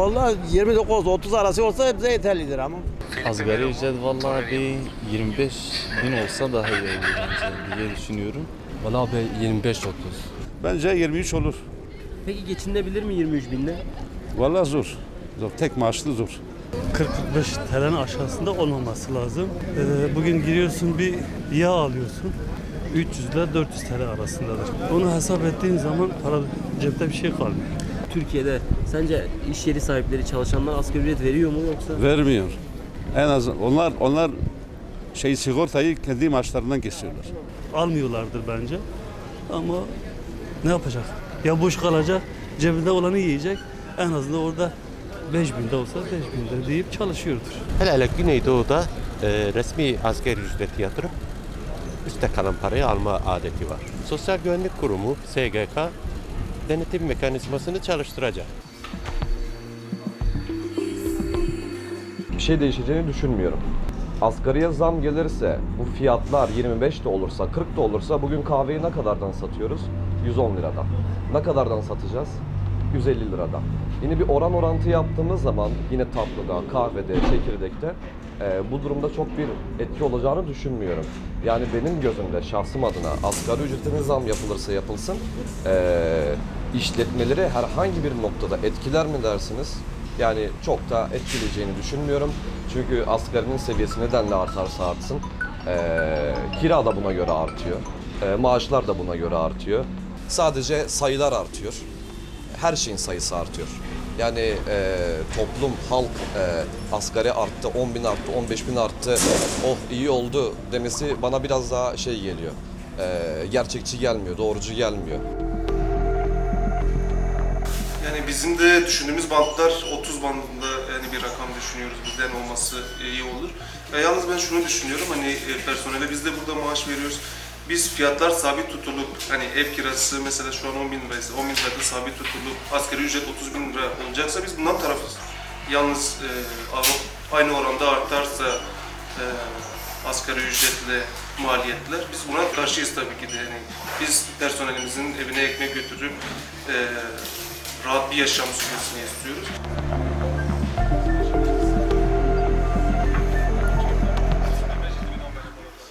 Vallahi 29-30 arası olsa bize yeterlidir ama. Asgari ücret vallahi bir 25 bin olsa daha iyi olur bence diye düşünüyorum. Valla abi 25-30. Bence 23 olur. Peki geçinilebilir mi 23 binle? Vallahi zor. Zor. Tek maaşlı zor. 40-45 TL'nin aşağısında olmaması lazım. Ee, bugün giriyorsun bir yağ alıyorsun. 300 ile 400 TL arasındadır. Onu hesap ettiğin zaman para cepte bir şey kalmıyor. Türkiye'de sence iş yeri sahipleri çalışanlar asgari ücret veriyor mu yoksa? Vermiyor. En az onlar onlar şey sigortayı kendi maaşlarından kesiyorlar. Almıyorlardır bence. Ama ne yapacak? Ya boş kalacak, cebinde olanı yiyecek. En azından orada 5000 de olsa 5000 de deyip çalışıyordur. Hele hele Güneydoğu'da e, resmi asgari ücreti yatırıp üstte kalan parayı alma adeti var. Sosyal Güvenlik Kurumu, SGK, denetim mekanizmasını çalıştıracak. bir şey değişeceğini düşünmüyorum. Asgariye zam gelirse bu fiyatlar 25 de olursa 40 da olursa bugün kahveyi ne kadardan satıyoruz? 110 liradan. Ne kadardan satacağız? 150 liradan. Yine bir oran orantı yaptığımız zaman yine tatlıda, kahvede, çekirdekte e, bu durumda çok bir etki olacağını düşünmüyorum. Yani benim gözümde şahsım adına asgari ücretine zam yapılırsa yapılsın e, işletmeleri herhangi bir noktada etkiler mi dersiniz? Yani çok da etkileyeceğini düşünmüyorum. Çünkü asgarinin seviyesi nedenle artarsa artsın. eee, kira da buna göre artıyor. Eee, maaşlar da buna göre artıyor. Sadece sayılar artıyor. Her şeyin sayısı artıyor. Yani eee, toplum, halk eee, asgari arttı, 10 bin arttı, 15 bin arttı, oh iyi oldu demesi bana biraz daha şey geliyor. Eee, gerçekçi gelmiyor, doğrucu gelmiyor. Bizim de düşündüğümüz bantlar 30 bandında yani bir rakam düşünüyoruz. Bizden olması iyi olur. Ya yalnız ben şunu düşünüyorum hani e, personele biz de burada maaş veriyoruz. Biz fiyatlar sabit tutulup hani ev kirası mesela şu an 10 bin liraysa 10 bin lirada sabit tutulup asgari ücret 30 bin lira olacaksa biz bundan tarafız. Yalnız e, aynı oranda artarsa e, asgari ücretle maliyetler biz buna karşıyız tabii ki de. Yani biz personelimizin evine ekmek götürüp e, rahat bir yaşam sürmesini istiyoruz.